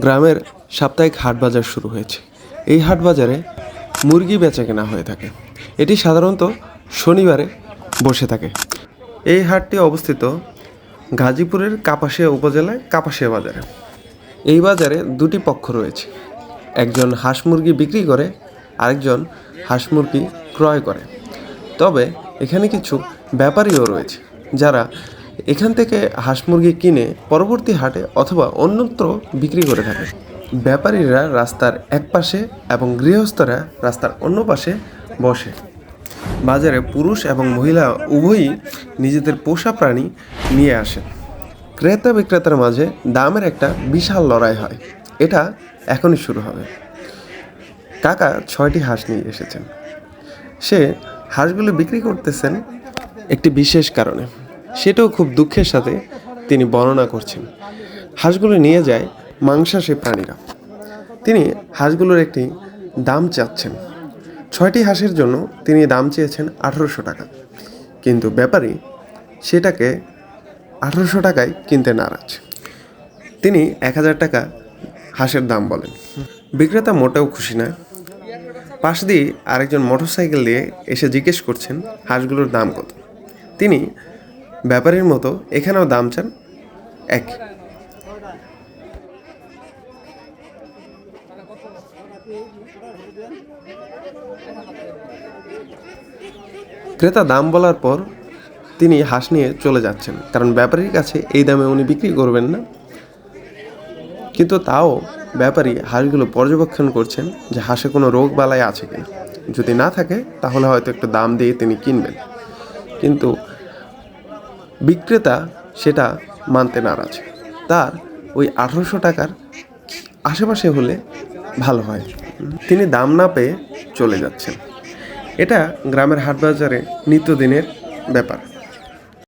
গ্রামের সাপ্তাহিক হাট বাজার শুরু হয়েছে। এই হাট বাজারে মুরগি বেচা কেনা হয়ে থাকে। এটি সাধারণত শনিবারে বসে থাকে। এই হাটটি অবস্থিত গাজীপুরের কাপাসিয়া উপজেলায় কাপাসিয়া বাজারে। এই বাজারে দুটি পক্ষ রয়েছে। একজন হাঁস মুরগি বিক্রি করে, আরেকজন হাঁস মুরগি ক্রয় করে। তবে এখানে কিছু ব্যাপারীও রয়েছে, যারা এখান থেকে হাঁস মুরগি কিনে পরবর্তী হাটে অথবা অন্যত্র বিক্রি করে থাকে। ব্যাপারীরা রাস্তার এক পাশে এবং গৃহস্থরা রাস্তার অন্য পাশে বসে। বাজারে পুরুষ এবং মহিলা উভয়ই নিজেদের পোষা প্রাণী নিয়ে আসে। ক্রেতা বিক্রেতার মাঝে দামের একটা বিশাল লড়াই হয়। এটা এখনই শুরু হবে। কাকা ছয়টি হাঁস নিয়ে এসেছেন। সে হাঁসগুলো বিক্রি করতেছেন একটি বিশেষ কারণে। সেটাও খুব দুঃখের সাথে তিনি বর্ণনা করছেন। হাঁসগুলো নিয়ে যায় মাংসাশী প্রাণীরা। তিনি হাঁসগুলোর একটি দাম চাচ্ছেন। ছয়টি হাঁসের জন্য তিনি দাম চেয়েছেন আঠারোশো টাকা। কিন্তু ব্যাপারী সেটাকে আঠারোশো টাকায় কিনতে নারাজ। তিনি এক হাজার টাকা হাঁসের দাম বলেন। বিক্রেতা মোটেও খুশি নয়। পাশ দিয়ে আরেকজন মোটরসাইকেল দিয়ে এসে জিজ্ঞেস করছেন হাঁসগুলোর দাম কত। তিনি ব্যাপারীর মতো এখানেও দাম চান এক। ক্রেতা দাম বলার পর তিনি হাঁস নিয়ে চলে যাচ্ছেন, কারণ ব্যাপারীর কাছে এই দামে উনি বিক্রি করবেন না। কিন্তু তাও ব্যাপারী হাঁসগুলো পর্যবেক্ষণ করছেন যে হাঁসে কোনো রোগ বালাই আছে কিনা। যদি না থাকে, তাহলে হয়তো একটু দাম দিয়ে তিনি কিনবেন। কিন্তু বিক্রেতা সেটা মানতে নারাজ। তার ওই আঠেরোশো টাকার আশেপাশে হলে ভালো হয়। তিনি দাম না পেয়ে চলে যাচ্ছেন। এটা গ্রামের হাট বাজারে নিত্যদিনের ব্যাপার।